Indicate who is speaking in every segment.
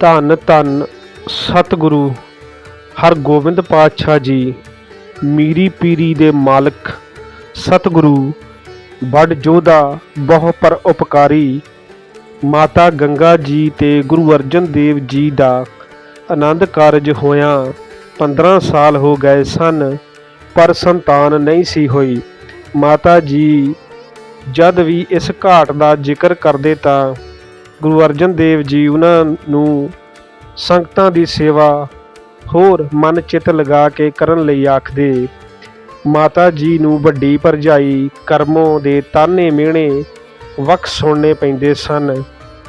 Speaker 1: ਧੰਨ ਧੰਨ ਸਤਿਗੁਰੂ ਹਰਗੋਬਿੰਦ ਪਾਤਸ਼ਾਹ ਜੀ, ਮੀਰੀ ਪੀਰੀ ਦੇ ਮਾਲਕ, ਸਤਿਗੁਰੂ ਬੜ ਜੋਧਾ ਬਹੁ ਪਰ ਉਪਕਾਰੀ, ਮਾਤਾ ਗੰਗਾ ਜੀ ਤੇ ਗੁਰੂ ਅਰਜਨ ਦੇਵ ਜੀ ਦਾ ਆਨੰਦ ਕਾਰਜ ਹੋਇਆ 15 ਸਾਲ ਹੋ ਗਏ ਸਨ, ਪਰ ਸੰਤਾਨ ਨਹੀਂ ਸੀ ਹੋਈ। ਮਾਤਾ ਜੀ ਜਦ ਵੀ ਇਸ ਘਾਟ ਦਾ ਜ਼ਿਕਰ ਕਰਦੇ ਤਾਂ ਗੁਰੂ ਅਰਜਨ ਦੇਵ ਜੀ ਉਹਨਾਂ ਨੂੰ ਸੰਗਤਾਂ ਦੀ ਸੇਵਾ ਹੋਰ ਮਨ ਚਿੱਤ ਲਗਾ ਕੇ ਕਰਨ ਲਈ ਆਖਦੇ, ਮਾਤਾ ਜੀ ਨੂੰ ਵੱਡੀ ਭਰਜਾਈ ਕਰਮੋਂ ਦੇ ਤਾਨੇ ਮਿਹਣੇ ਵਕ ਸੁਣਨੇ ਪੈਂਦੇ ਸਨ।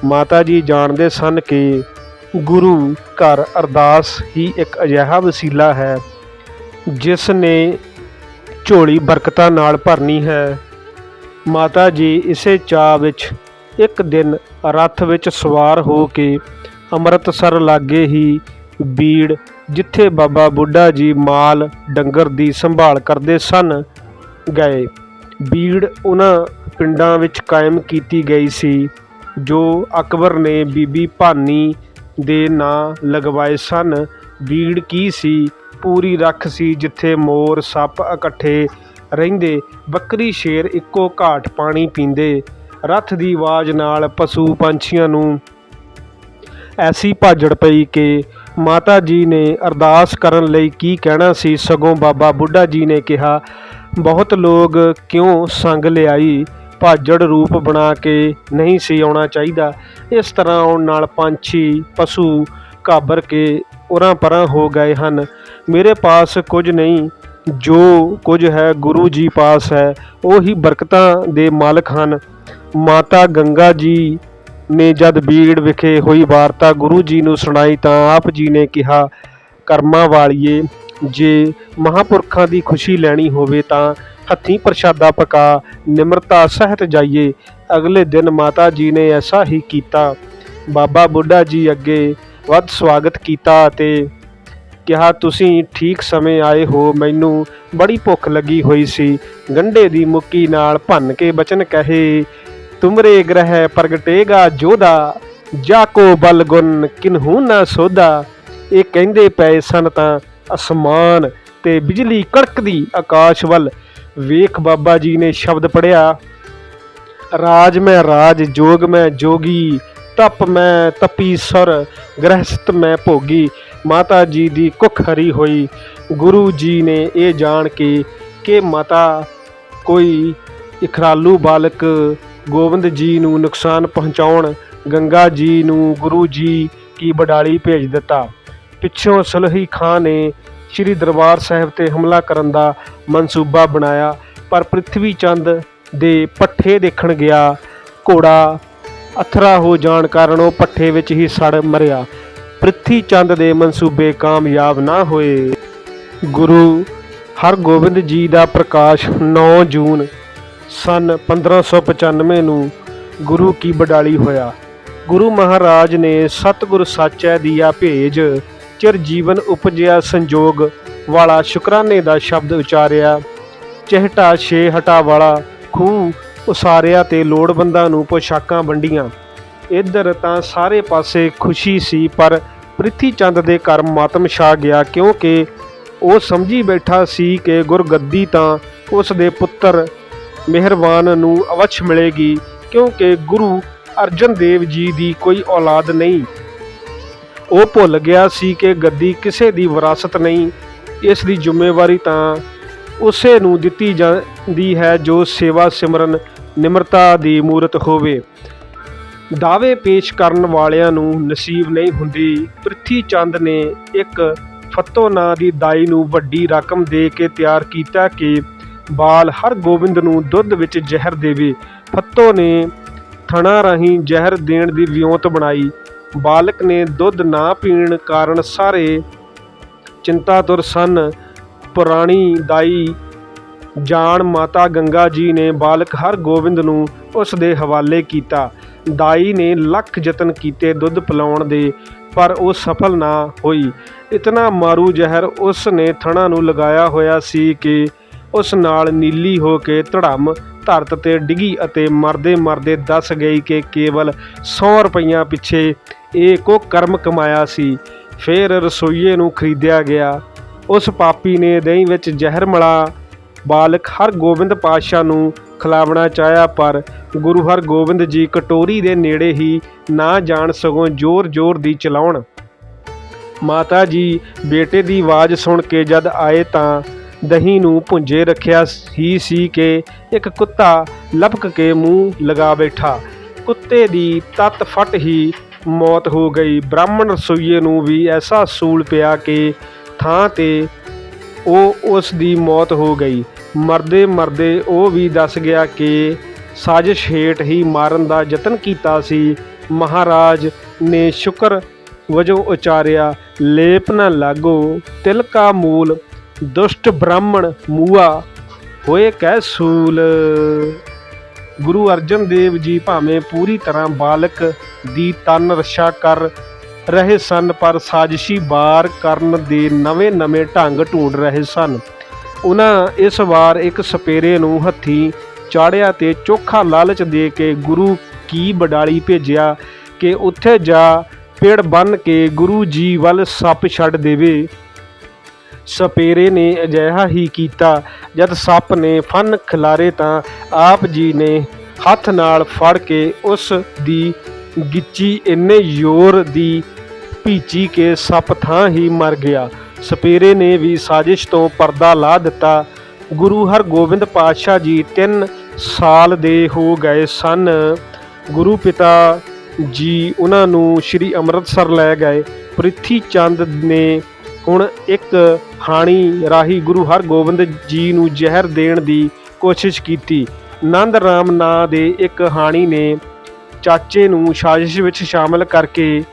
Speaker 1: ਮਾਤਾ ਜੀ ਜਾਣਦੇ ਸਨ ਕਿ ਗੁਰੂ ਘਰ ਅਰਦਾਸ ਹੀ ਇੱਕ ਅਜਿਹਾ ਵਸੀਲਾ ਹੈ, ਜਿਸ ਨੇ ਝੋਲੀ ਬਰਕਤਾਂ ਨਾਲ ਭਰਨੀ ਹੈ। ਮਾਤਾ ਜੀ ਇਸੇ ਚਾਹ ਵਿੱਚ ਇੱਕ ਦਿਨ ਰੱਥ ਵਿੱਚ ਸਵਾਰ ਹੋ ਕੇ ਅੰਮ੍ਰਿਤਸਰ ਲਾਗੇ ਹੀ ਬੀੜ, ਜਿੱਥੇ ਬਾਬਾ ਬੁੱਢਾ ਜੀ ਮਾਲ ਡੰਗਰ ਦੀ ਸੰਭਾਲ ਕਰਦੇ ਸਨ, ਗਏ। ਬੀੜ ਉਹਨਾਂ ਪਿੰਡਾਂ ਵਿੱਚ ਕਾਇਮ ਕੀਤੀ ਗਈ ਸੀ, ਜੋ ਅਕਬਰ ਨੇ ਬੀਬੀ ਭਾਨੀ ਦੇ ਨਾਂ ਲਗਵਾਏ ਸਨ। ਬੀੜ ਕੀ ਸੀ? ਪੂਰੀ ਰੱਖ ਸੀ ਜਿੱਥੇ ਮੋਰ, ਸੱਪ ਇਕੱਠੇ ਰਹਿੰਦੇ, ਬੱਕਰੀ ਸ਼ੇਰ ਇੱਕੋ ਘਾਟ ਪਾਣੀ ਪੀਂਦੇ। ਰੱਥ ਦੀ ਆਵਾਜ਼ ਨਾਲ ਪਸ਼ੂ ਪੰਛੀਆਂ ਨੂੰ ਐਸੀ ਭਾਜੜ ਪਈ ਕਿ ਮਾਤਾ ਜੀ ਨੇ ਅਰਦਾਸ ਕਰਨ ਲਈ ਕੀ ਕਹਿਣਾ ਸੀ, ਸਗੋਂ ਬਾਬਾ ਬੁੱਢਾ ਜੀ ਨੇ ਕਿਹਾ, ਬਹੁਤ ਲੋਕ ਕਿਉਂ ਸੰਗ ਲਿਆਈ? ਭਾਜੜ ਰੂਪ ਬਣਾ ਕੇ ਨਹੀਂ ਸੀ ਆਉਣਾ ਚਾਹੀਦਾ। ਇਸ ਤਰ੍ਹਾਂ ਆਉਣ ਨਾਲ ਪੰਛੀ, ਪਸ਼ੂ ਘਾਬਰ ਕੇ ਉਰਾਂ ਪਰਾਂ ਹੋ ਗਏ ਹਨ। ਮੇਰੇ ਪਾਸ ਕੁਝ ਨਹੀਂ, ਜੋ ਕੁਝ ਹੈ ਗੁਰੂ ਜੀ ਪਾਸ ਹੈ, ਉਹ ਹੀ ਬਰਕਤਾਂ ਦੇ ਮਾਲਕ ਹਨ। ਮਾਤਾ ਗੰਗਾ ਜੀ ਨੇ ਜਦ ਬੀੜ ਵਿਖੇ ਹੋਈ ਵਾਰਤਾ ਗੁਰੂ ਜੀ ਨੂੰ ਸੁਣਾਈ ਤਾਂ ਆਪ ਜੀ ਨੇ ਕਿਹਾ, ਕਰਮਾਂ ਵਾਲੀਏ, ਜੇ ਮਹਾਪੁਰਖਾਂ ਦੀ ਖੁਸ਼ੀ ਲੈਣੀ ਹੋਵੇ ਤਾਂ ਹੱਥੀਂ ਪ੍ਰਸ਼ਾਦਾ ਪਕਾ, ਨਿਮਰਤਾ ਸਹਿਤ ਜਾਈਏ। ਅਗਲੇ ਦਿਨ ਮਾਤਾ ਜੀ ਨੇ ਐਸਾ ਹੀ ਕੀਤਾ। ਬਾਬਾ ਬੁੱਢਾ ਜੀ ਅੱਗੇ ਵੱਧ ਸਵਾਗਤ ਕੀਤਾ ਅਤੇ ਕਿਹਾ, ਤੁਸੀਂ ਠੀਕ ਸਮੇਂ ਆਏ ਹੋ, ਮੈਨੂੰ ਬੜੀ ਭੁੱਖ ਲੱਗੀ ਹੋਈ ਸੀ। ਗੰਢੇ ਦੀ ਮੁੱਕੀ ਨਾਲ ਭੰਨ ਕੇ ਬਚਨ ਕਹੇ। ਤੁਮਰੇ ਗ੍ਰਹਿ ਪ੍ਰਗਟੇਗਾ ਜੋਦਾ ਜਾ ਕੋ ਬਲ ਗੁਣ ਕਿਨਹੂ ਨਾ ਸੋਦਾ ਇਹ ਕਹਿੰਦੇ ਪਏ ਸਨ ਤਾਂ ਅਸਮਾਨ ਤੇ ਬਿਜਲੀ ਕੜਕਦੀ ਆਕਾਸ਼ ਵੱਲ। ਵੇਖ ਬਾਬਾ ਜੀ ਨੇ ਸ਼ਬਦ ਪੜਿਆ ਰਾਜ ਮੈਂ ਰਾਜ, ਜੋਗ ਮੈਂ ਜੋਗੀ, ਤਪ ਮੈਂ ਤਪੀ ਤਪੀਸਰ ਗ੍ਰਹਿਸਤ ਮੈਂ ਭੋਗੀ। ਮਾਤਾ ਜੀ ਦੀ ਕੁੱਖ ਹਰੀ ਹੋਈ, ਗੁਰੂ ਜੀ ਨੇ ਇਹ ਜਾਣ ਕੇ ਕਿ ਮਾਤਾ ਕੋਈ ਇਖਰਾਲੂ ਬਾਲਕ ਗੋਬਿੰਦ ਜੀ ਨੂੰ ਨੁਕਸਾਨ ਪਹੁੰਚਾਉਣ, ਗੰਗਾ ਜੀ ਨੂੰ ਗੁਰੂ ਜੀ ਕੀ ਬਡਾਲੀ ਭੇਜ ਦਿੱਤਾ। ਪਿੱਛੋਂ ਸੁਲਹੀ ਖਾਨ ਨੇ ਸ੍ਰੀ ਦਰਬਾਰ ਸਾਹਿਬ ਤੇ ਹਮਲਾ ਕਰਨ ਦਾ ਮਨਸੂਬਾ ਬਣਾਇਆ, ਪਰ ਪ੍ਰਿਥਵੀ ਚੰਦ ਦੇ ਪੱਠੇ ਦੇਖਣ ਗਿਆ, ਘੋੜਾ ਅਥਰਾ ਹੋ ਜਾਣ ਕਾਰਨ ਉਹ ਪੱਠੇ ਵਿੱਚ ਹੀ ਸੜ ਮਰਿਆ। ਪ੍ਰਿਥੀ ਚੰਦ ਦੇ ਮਨਸੂਬੇ ਕਾਮਯਾਬ ਨਾ ਹੋਏ। ਗੁਰੂ ਹਰਗੋਬਿੰਦ ਜੀ ਦਾ ਪ੍ਰਕਾਸ਼ 9 ਜੂਨ ਸਨ 1595 ਨੂੰ ਗੁਰੂ ਕੀ ਬਡਾਲੀ ਹੋਇਆ। ਗੁਰੂ ਮਹਾਰਾਜ ਨੇ ਸਤਿਗੁਰ ਸਾਚੈ ਦੀਆ ਭੇਜ, ਚਿਰ ਜੀਵਨ ਉਪਜਿਆ ਸੰਜੋਗ ਵਾਲਾ ਸ਼ੁਕਰਾਨੇ ਦਾ ਸ਼ਬਦ ਉਚਾਰਿਆ। ਚਿਹਟਾ ਛੇ ਹਟਾ ਵਾਲਾ ਖੂਹ ਉਸਾਰਿਆ ਤੇ ਲੋੜਵੰਦਾਂ ਨੂੰ ਪੋਸ਼ਾਕਾਂ ਵੰਡੀਆਂ। ਇੱਧਰ ਤਾਂ ਸਾਰੇ ਪਾਸੇ ਖੁਸ਼ੀ ਸੀ, ਪਰ ਪ੍ਰਿਥੀ ਚੰਦ ਦੇ ਘਰ ਮਾਤਮ ਛਾ ਗਿਆ ਕਿਉਂਕਿ ਉਹ ਸਮਝੀ ਬੈਠਾ ਸੀ ਕਿ ਗੁਰਗੱਦੀ ਤਾਂ ਉਸ ਦੇ ਪੁੱਤਰ ਮਿਹਰਬਾਨ ਨੂੰ ਅਵਛ ਮਿਲੇਗੀ, ਕਿਉਂਕਿ ਗੁਰੂ ਅਰਜਨ ਦੇਵ ਜੀ ਦੀ ਕੋਈ ਔਲਾਦ ਨਹੀਂ। ਉਹ ਭੁੱਲ ਗਿਆ ਸੀ ਕਿ ਗੱਦੀ ਕਿਸੇ ਦੀ ਵਿਰਾਸਤ ਨਹੀਂ, ਇਸ ਦੀ ਜ਼ਿੰਮੇਵਾਰੀ ਤਾਂ ਉਸੇ ਨੂੰ ਦਿੱਤੀ ਜਾਂਦੀ ਹੈ ਜੋ ਸੇਵਾ ਸਿਮਰਨ ਨਿਮਰਤਾ ਦੀ ਮੂਰਤ ਹੋਵੇ। ਦਾਅਵੇ ਪੇਸ਼ ਕਰਨ ਵਾਲਿਆਂ ਨੂੰ ਨਸੀਬ ਨਹੀਂ ਹੁੰਦੀ। ਪ੍ਰਿਥੀ ਚੰਦ ਨੇ ਇੱਕ ਫਤੋ ਨਾਂ ਦੀ ਦਾਈ ਨੂੰ ਵੱਡੀ ਰਕਮ ਦੇ ਕੇ ਤਿਆਰ ਕੀਤਾ ਕਿ ਬਾਲ ਹਰ ਗੋਬਿੰਦ ਨੂੰ ਦੁੱਧ ਵਿੱਚ ਜ਼ਹਿਰ ਦੇਵੇ। ਫੱਤੋ ਨੇ ਥਣਾ ਰਾਹੀਂ ਜ਼ਹਿਰ ਦੇਣ ਦੀ ਵਿਉਂਤ ਬਣਾਈ। ਬਾਲਕ ਨੇ ਦੁੱਧ ਨਾ ਪੀਣ ਕਾਰਨ ਸਾਰੇ ਚਿੰਤਾਤੁਰ ਸਨ। ਪੁਰਾਣੀ ਦਾਈ ਜਾਨ ਮਾਤਾ ਗੰਗਾ ਜੀ ਨੇ ਬਾਲਕ ਹਰ ਗੋਬਿੰਦ ਨੂੰ ਉਸ ਦੇ ਹਵਾਲੇ ਕੀਤਾ। ਦਾਈ ਨੇ ਲੱਖ ਯਤਨ ਕੀਤੇ ਦੁੱਧ ਪਿਲਾਉਣ ਦੇ, ਪਰ ਉਹ ਸਫਲ ਨਾ ਹੋਈ। ਇਤਨਾ ਮਾਰੂ ਜ਼ਹਿਰ ਉਸ ਨੇ ਥਣਾ ਨੂੰ ਲਗਾਇਆ ਹੋਇਆ ਸੀ ਕਿ ਉਸ ਨਾਲ ਨੀਲੀ ਹੋ ਕੇ ਧੜਮ ਧਰਤ ਤੇ ਡਿੱਗੀ ਅਤੇ ਮਰਦੇ ਮਰਦੇ ਦੱਸ ਗਈ ਕਿ ਕੇਵਲ 100 ਰੁਪਈਆਂ ਪਿੱਛੇ ਇਹ ਕੋ ਕਰਮ ਕਮਾਇਆ ਸੀ। ਫਿਰ ਰਸੋਈਏ ਨੂੰ ਖਰੀਦਿਆ ਗਿਆ। ਉਸ ਪਾਪੀ ਨੇ ਦਹੀਂ ਵਿੱਚ ਜ਼ਹਿਰ ਮਿਲਾ। ਬਾਲਕ ਹਰਗੋਬਿੰਦ ਪਾਤਸ਼ਾਹ ਨੂੰ ਖਿਲਾਵਣਾ ਚਾਹਿਆ, ਪਰ ਗੁਰੂ ਹਰਗੋਬਿੰਦ ਜੀ ਕਟੋਰੀ ਦੇ ਨੇੜੇ ਹੀ ਨਾ ਜਾਣ ਸਗੋਂ ਜ਼ੋਰ-ਜ਼ੋਰ ਦੀ ਚਲਾਉਣ। ਮਾਤਾ ਜੀ, ਬੇਟੇ ਦੀ ਆਵਾਜ਼ ਸੁਣ ਕੇ ਜਦ ਆਏ ਤਾਂ ਦਹੀਂ ਨੂੰ ਭੁੰਜੇ ਰੱਖਿਆ ਹੀ ਸੀ ਕਿ ਇੱਕ ਕੁੱਤਾ ਲਪਕ ਕੇ ਮੂੰਹ ਲਗਾ ਬੈਠਾ। ਕੁੱਤੇ ਦੀ ਤਤ ਫਟ ਹੀ ਮੌਤ ਹੋ ਗਈ। ਬ੍ਰਾਹਮਣ ਰਸੋਈਏ ਨੂੰ ਵੀ ਐਸਾ ਸੂਲ ਪਿਆ ਕਿ ਥਾਂ ਤੇ ਉਹ ਉਸ ਦੀ ਮੌਤ ਹੋ ਗਈ। ਮਰਦੇ ਮਰਦੇ ਉਹ ਵੀ ਦੱਸ ਗਿਆ ਕਿ ਸਾਜ਼ਿਸ਼ ਹੇਠ ਹੀ ਮਾਰਨ ਦਾ ਯਤਨ ਕੀਤਾ ਸੀ। ਮਹਾਰਾਜ ਨੇ ਸ਼ੁਕਰ ਵਜੋਂ ਉਚਾਰਿਆ, ਲੇਪ ਨਾ ਲਾਗੋ, ਤਿਲਕਾ ਮੂਲ ਦੁਸ਼ਟ ਬ੍ਰਾਹਮਣ ਮੂਆ ਹੋਏ ਕਹਿ ਸੂਲ। ਗੁਰੂ ਅਰਜਨ ਦੇਵ ਜੀ ਭਾਵੇਂ ਪੂਰੀ ਤਰ੍ਹਾਂ ਬਾਲਕ ਦੀ ਤਨ ਰਛਾ ਕਰ ਰਹੇ ਸਨ, ਪਰ ਸਾਜ਼ਿਸ਼ੀ ਵਾਰ ਕਰਨ ਦੇ ਨਵੇਂ-ਨਵੇਂ ਢੰਗ ਢੂੰਡ ਰਹੇ ਸਨ। ਉਹਨਾਂ ਇਸ ਵਾਰ ਇੱਕ ਸਪੇਰੇ ਨੂੰ ਹੱਥੀ ਚਾੜਿਆ ਤੇ ਚੋਖਾ ਲਾਲਚ ਦੇ ਕੇ ਗੁਰੂ ਕੀ ਬਡਾਲੀ ਭੇਜਿਆ ਕਿ ਉੱਥੇ ਜਾ ਪੇੜ ਬੰਨ ਕੇ ਗੁਰੂ ਜੀ ਵੱਲ ਸੱਪ ਛੱਡ ਦੇਵੇ। ਸਪੇਰੇ ਨੇ ਅਜਿਹਾ ਹੀ ਕੀਤਾ, ਜਦ ਸੱਪ ਨੇ ਫਨ ਖਿਲਾਰੇ ਤਾਂ ਆਪ ਜੀ ਨੇ ਹੱਥ ਨਾਲ ਫੜ ਕੇ ਉਸ ਦੀ ਗਿੱਚੀ ਇੰਨੇ ਜ਼ੋਰ ਦੀ ਭੀਚੀ ਕੇ ਸੱਪ ਥਾਂ ਹੀ ਮਰ ਗਿਆ। ਸਪੇਰੇ ਨੇ ਵੀ ਸਾਜ਼ਿਸ਼ ਤੋਂ ਪਰਦਾ ਲਾ ਦਿੱਤਾ। ਗੁਰੂ ਹਰਗੋਬਿੰਦ ਪਾਤਸ਼ਾਹ ਜੀ 3 ਸਾਲ ਦੇ ਹੋ ਗਏ ਸਨ। ਗੁਰੂ ਪਿਤਾ ਜੀ ਉਹਨਾਂ ਨੂੰ ਸ੍ਰੀ ਅੰਮ੍ਰਿਤਸਰ ਲੈ ਗਏ। ਪ੍ਰਿਥੀ ਚੰਦ ਨੇ ਹੁਣ ਇੱਕ ਹਾਣੀ ਰਾਹੀ ਗੁਰੂ ਹਰਗੋਬਿੰਦ ਜੀ ਨੂੰ ਜ਼ਹਿਰ ਦੇਣ ਦੀ ਕੋਸ਼ਿਸ਼ ਕੀਤੀ। ਨੰਦ ਰਾਮ ਨਾਂ ਦੇ ਇੱਕ ਹਾਣੀ ਨੇ ਚਾਚੇ ਨੂੰ ਸਾਜ਼ਿਸ਼ ਵਿੱਚ ਸ਼ਾਮਲ ਕਰਕੇ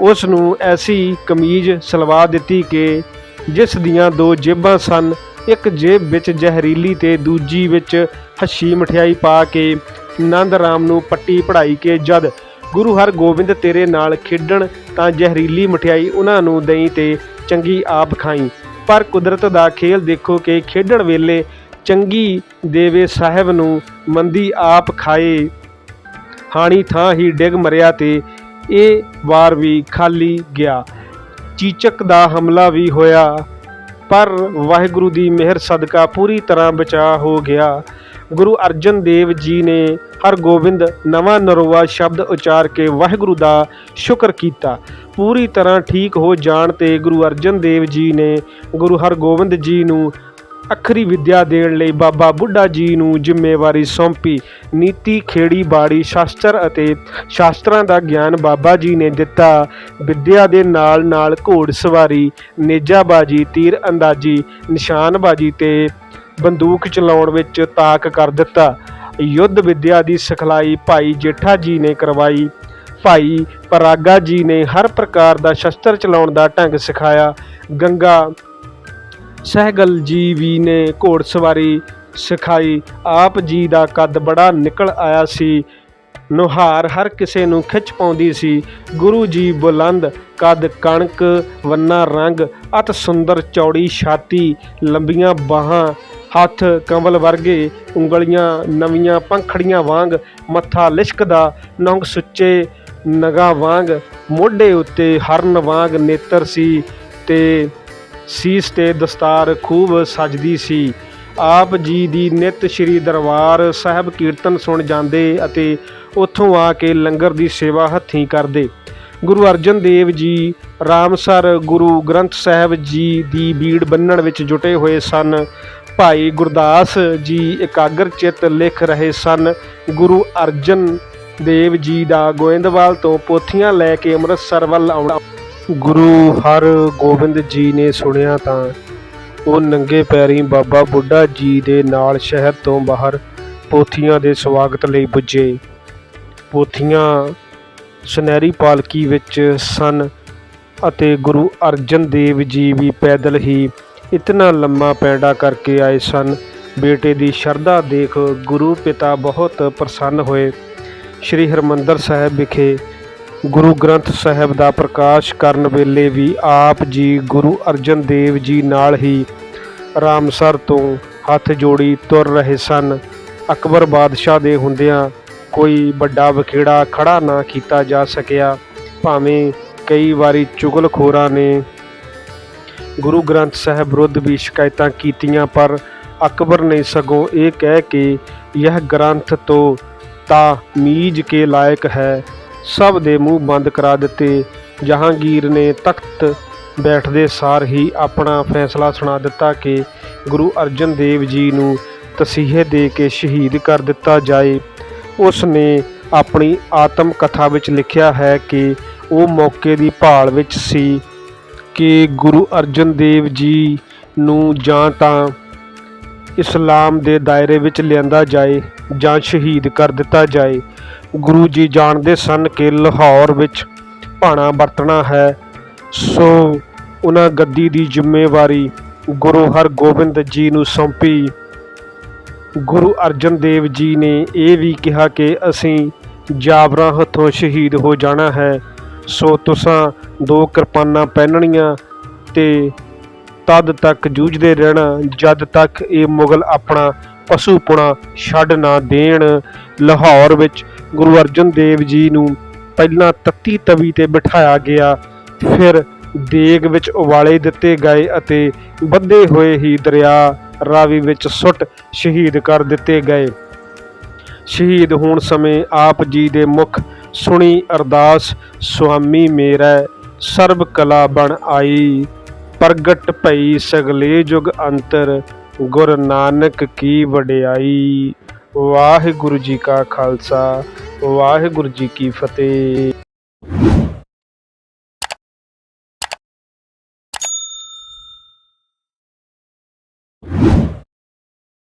Speaker 1: ਉਸ ਨੂੰ ਐਸੀ ਕਮੀਜ਼ ਸਲਵਾ ਦਿੱਤੀ ਕਿ ਜਿਸ ਦੀਆਂ ਦੋ ਜੇਬਾਂ ਸਨ, ਇੱਕ ਜੇਬ ਵਿੱਚ ਜ਼ਹਿਰੀਲੀ ਤੇ ਦੂਜੀ ਵਿੱਚ ਹੱਸੀ ਮਠਿਆਈ ਪਾ ਕੇ ਨੰਦ ਰਾਮ ਨੂੰ ਪੱਟੀ ਪੜਾਈ ਕੇ ਜਦ ਗੁਰੂ ਹਰਗੋਬਿੰਦ ਤੇਰੇ ਨਾਲ ਖੇਡਣ ਤਾਂ ਜ਼ਹਿਰੀਲੀ ਮਠਿਆਈ ਉਹਨਾਂ ਨੂੰ ਦੇਈ ਤੇ ਚੰਗੀ ਆਪ ਖਾਈ। ਪਰ ਕੁਦਰਤ ਦਾ ਖੇਲ ਦੇਖੋ ਕਿ ਖੇਡਣ ਵੇਲੇ ਚੰਗੀ ਦੇਵੇ ਸਾਹਿਬ ਨੂੰ ਮੰਦੀ ਆਪ ਖਾਏ। ਹਾਣੀ ਥਾਂ ਹੀ ਡਿੱਗ ਮਰਿਆ ਤੇ ਇਹ ਵਾਰ ਵੀ ਖਾਲੀ ਗਿਆ। ਚੀਚਕ ਦਾ ਹਮਲਾ ਵੀ ਹੋਇਆ। ਪਰ ਵਾਹਿਗੁਰੂ ਦੀ ਮਿਹਰ ਸਦਕਾ ਪੂਰੀ ਤਰ੍ਹਾਂ ਬਚਾ ਹੋ ਗਿਆ। ਗੁਰੂ ਅਰਜਨ ਦੇਵ ਜੀ ਨੇ ਹਰਗੋਬਿੰਦ ਨਵਾਂ ਨਰੋਆ ਸ਼ਬਦ ਉਚਾਰ ਕੇ ਵਾਹਿਗੁਰੂ ਦਾ ਸ਼ੁਕਰ ਕੀਤਾ। ਪੂਰੀ ਤਰ੍ਹਾਂ ਠੀਕ ਹੋ ਜਾਣ ਤੇ ਗੁਰੂ ਅਰਜਨ ਦੇਵ ਜੀ ਨੇ ਗੁਰੂ ਹਰਗੋਬਿੰਦ ਜੀ ਨੂੰ ਅੱਖਰੀ ਵਿੱਦਿਆ ਦੇਣ ਲਈ ਬਾਬਾ ਬੁੱਢਾ ਜੀ ਨੂੰ ਜ਼ਿੰਮੇਵਾਰੀ ਸੌਂਪੀ। ਨੀਤੀ, ਖੇੜੀ, ਬਾੜੀ, ਸ਼ਾਸਤਰ ਅਤੇ ਸ਼ਾਸਤਰਾਂ ਦਾ ਗਿਆਨ ਬਾਬਾ ਜੀ ਨੇ ਦਿੱਤਾ। ਵਿੱਦਿਆ ਦੇ ਨਾਲ ਨਾਲ ਘੋੜ ਸਵਾਰੀ, ਨੇਜਾਬਾਜੀ, ਤੀਰ ਅੰਦਾਜ਼ੀ, ਨਿਸ਼ਾਨਬਾਜੀ ਤੇ ਬੰਦੂਕ ਚਲਾਉਣ ਵਿੱਚ ਤਾਕ ਕਰ ਦਿੱਤਾ। ਯੁੱਧ ਵਿੱਦਿਆ ਦੀ ਸਿਖਲਾਈ ਭਾਈ ਜੇਠਾ ਜੀ ਨੇ ਕਰਵਾਈ। ਭਾਈ ਪਰਾਗਾ ਜੀ ਨੇ ਹਰ ਪ੍ਰਕਾਰ ਦਾ ਸ਼ਸਤਰ ਚਲਾਉਣ ਦਾ ਢੰਗ ਸਿਖਾਇਆ। ਗੰਗਾ ਸਹਿਗਲ ਜੀ ਵੀ ਨੇ ਘੋੜਸਵਾਰੀ ਸਿਖਾਈ। ਆਪ ਜੀ ਦਾ ਕੱਦ ਬੜਾ ਨਿਕਲ ਆਇਆ ਸੀ। ਨੁਹਾਰ ਹਰ ਕਿਸੇ ਨੂੰ ਖਿੱਚ ਪਾਉਂਦੀ ਸੀ। ਗੁਰੂ ਜੀ ਬੁਲੰਦ ਕੱਦ ਕਣਕ, ਵੰਨਾ ਰੰਗ, ਅਤ ਸੁੰਦਰ ਚੌੜੀ ਛਾਤੀ, ਲੰਬੀਆਂ ਬਾਹਾਂ ਹੱਥ ਕੰਵਲ ਵਰਗੇ ਉਂਗਲੀਆਂ ਨਵੀਆਂ ਪੰਖੜੀਆਂ ਵਾਂਗ ਮੱਥਾ ਲਿਸ਼ਕਦਾ ਨੌਂਗ ਸੁੱਚੇ ਨਗਾ ਵਾਂਗ ਮੋਢੇ ਉੱਤੇ ਹਰਨ ਵਾਂਗ ਨੇਤਰ ਸੀ ਤੇ ਸੀਸ ਤੇ ਦਸਤਾਰ ਖੂਬ ਸਜਦੀ ਸੀ। ਆਪ ਜੀ ਦੀ ਨਿਤ ਸ੍ਰੀ ਦਰਬਾਰ ਸਾਹਿਬ ਕੀਰਤਨ ਸੁਣ ਜਾਂਦੇ ਅਤੇ ਉੱਥੋਂ ਆ ਕੇ ਲੰਗਰ ਦੀ ਸੇਵਾ ਹੱਥੀਂ ਕਰਦੇ। ਗੁਰੂ ਅਰਜਨ ਦੇਵ ਜੀ, ਰਾਮਸਰ ਗੁਰੂ ਗ੍ਰੰਥ ਸਾਹਿਬ ਜੀ ਦੀ ਬੀੜ ਬੰਨਣ ਵਿੱਚ ਜੁਟੇ ਹੋਏ ਸਨ। ਭਾਈ ਗੁਰਦਾਸ ਜੀ ਇਕਾਗਰ ਚਿੱਤ ਲਿਖ ਰਹੇ ਸਨ। ਗੁਰੂ ਅਰਜਨ ਦੇਵ ਜੀ ਦਾ ਗੋਇੰਦਵਾਲ ਤੋਂ ਪੋਥੀਆਂ ਲੈ ਕੇ ਅੰਮ੍ਰਿਤਸਰ ਵੱਲ ਆਉਣਾ। ਗੁਰੂ ਹਰ ਗੋਬਿੰਦ ਜੀ ਨੇ ਸੁਣਿਆ ਤਾਂ ਉਹ ਨੰਗੇ ਪੈਰੀਂ ਬਾਬਾ ਬੁੱਢਾ ਜੀ ਦੇ ਨਾਲ ਸ਼ਹਿਰ ਤੋਂ ਬਾਹਰ ਪੋਥੀਆਂ ਦੇ ਸਵਾਗਤ ਲਈ ਪੁੱਜੇ। ਪੋਥੀਆਂ ਸੁਨਹਿਰੀ ਪਾਲਕੀ ਵਿੱਚ ਸਨ ਅਤੇ ਗੁਰੂ ਅਰਜਨ ਦੇਵ ਜੀ ਵੀ ਪੈਦਲ ਹੀ ਇਤਨਾ ਲੰਮਾ ਪੈਂਡਾ ਕਰਕੇ ਆਏ ਸਨ। ਬੇਟੇ ਦੀ ਸ਼ਰਧਾ ਦੇਖ ਗੁਰੂ ਪਿਤਾ ਬਹੁਤ ਪ੍ਰਸੰਨ ਹੋਏ। ਸ੍ਰੀ ਹਰਮੰਦਰ ਸਾਹਿਬ ਵਿਖੇ ਗੁਰੂ ਗ੍ਰੰਥ ਸਾਹਿਬ ਦਾ ਪ੍ਰਕਾਸ਼ ਕਰਨ ਵੇਲੇ ਵੀ ਆਪ ਜੀ ਗੁਰੂ ਅਰਜਨ ਦੇਵ ਜੀ ਨਾਲ ਹੀ ਰਾਮਸਰ ਤੋਂ ਹੱਥ ਜੋੜੀ ਤੁਰ ਰਹੇ ਸਨ। ਅਕਬਰ ਬਾਦਸ਼ਾਹ ਦੇ ਹੁੰਦਿਆਂ ਕੋਈ ਵੱਡਾ ਵਖੇੜਾ ਖੜਾ ਨਾ ਕੀਤਾ ਜਾ ਸਕਿਆ। ਭਾਵੇਂ ਕਈ ਵਾਰੀ ਚੁਗਲਖੋਰਾਂ ਨੇ ਗੁਰੂ ਗ੍ਰੰਥ ਸਾਹਿਬ ਵਿਰੁੱਧ ਵੀ ਸ਼ਿਕਾਇਤਾਂ ਕੀਤੀਆਂ, ਪਰ ਅਕਬਰ ਨੇ ਸਗੋਂ ਇਹ ਕਹਿ ਕੇ ਇਹ ਗ੍ਰੰਥ ਤੋਂ ਤਾਮੀਜ਼ ਕੇ ਲਾਇਕ ਹੈ, ਸਭ ਦੇ ਮੂੰਹ ਬੰਦ ਕਰਾ ਦਿੱਤੇ। ਜਹਾਂਗੀਰ ਨੇ ਤਖਤ ਬੈਠਦੇ ਸਾਰ ਹੀ ਆਪਣਾ ਫੈਸਲਾ ਸੁਣਾ ਦਿੱਤਾ ਕਿ ਗੁਰੂ ਅਰਜਨ ਦੇਵ ਜੀ ਨੂੰ ਤਸੀਹੇ ਦੇ ਕੇ ਸ਼ਹੀਦ ਕਰ ਦਿੱਤਾ ਜਾਏ। ਉਸ ਨੇ ਆਪਣੀ ਆਤਮ ਕਥਾ ਵਿੱਚ ਲਿਖਿਆ ਹੈ ਕਿ ਉਹ ਮੌਕੇ ਦੀ ਭਾਲ ਵਿੱਚ ਸੀ। ਕਿ ਗੁਰੂ ਅਰਜਨ ਦੇਵ ਜੀ ਨੂੰ ਜਾਂ ਤਾਂ ਇਸਲਾਮ ਦੇ ਦਾਇਰੇ ਵਿੱਚ ਲਿਆਂਦਾ ਜਾਏ ਜਾਂ ਸ਼ਹੀਦ ਕਰ ਦਿੱਤਾ ਜਾਏ। ਗੁਰੂ ਜੀ ਜਾਣਦੇ ਸਨ ਕਿ ਲਾਹੌਰ ਵਿੱਚ ਭਾਣਾ ਵਰਤਣਾ ਹੈ। ਸੋ ਉਹਨਾਂ ਗੱਦੀ ਦੀ ਜ਼ਿੰਮੇਵਾਰੀ ਗੁਰੂ ਹਰਗੋਬਿੰਦ ਜੀ ਨੂੰ ਸੌਂਪੀ। ਗੁਰੂ ਅਰਜਨ ਦੇਵ ਜੀ ਨੇ ਇਹ ਵੀ ਕਿਹਾ ਕਿ ਅਸੀਂ ਜਾਬਰਾਂ ਹੱਥੋਂ ਸ਼ਹੀਦ ਹੋ ਜਾਣਾ ਹੈ। ਸੋ ਤੁਸਾਂ ਦੋ ਕਿਰਪਾਨਾਂ ਪਹਿਨਣੀਆਂ ਤੇ ਤਦ ਤੱਕ ਜੂਝਦੇ ਰਹਿਣਾ, ਜਦ ਤੱਕ ਇਹ ਮੁਗਲ ਆਪਣਾ ਪਸ਼ੂਪੁਣਾ ਛੱਡ ਨਾ ਦੇਣ। ਲਾਹੌਰ ਵਿੱਚ ਗੁਰੂ ਅਰਜਨ ਦੇਵ ਜੀ ਨੂੰ ਪਹਿਲਾਂ ਤੱਤੀ ਤਵੀ ਤੇ ਬਿਠਾਇਆ ਗਿਆ, ਫਿਰ ਦੇਗ ਵਿੱਚ ਉਬਾਲੇ ਦਿੱਤੇ ਗਏ ਅਤੇ ਬੱਧੇ ਹੋਏ ਹੀ ਦਰਿਆ ਰਾਵੀ ਵਿੱਚ ਸੁੱਟ ਸ਼ਹੀਦ ਕਰ ਦਿੱਤੇ ਗਏ। ਸ਼ਹੀਦ ਹੋਣ ਸਮੇਂ ਆਪ ਜੀ ਦੇ ਮੁਖ ਸੁਣੀ ਅਰਦਾਸ, ਸੁਆਮੀ ਮੇਰਾ, ਸਰਬ ਕਲਾ ਬਣ ਆਈ। ਪ੍ਰਗਟ ਭਈ ਸਗਲੇ ਜੁਗ ਅੰਤਰ, ਗੁਰ ਨਾਨਕ ਕੀ ਵਡਿਆਈ। ਵਾਹਿਗੁਰੂ ਜੀ ਕਾ ਖਾਲਸਾ, ਵਾਹਿਗੁਰੂ ਜੀ ਕੀ ਫਤਿਹ।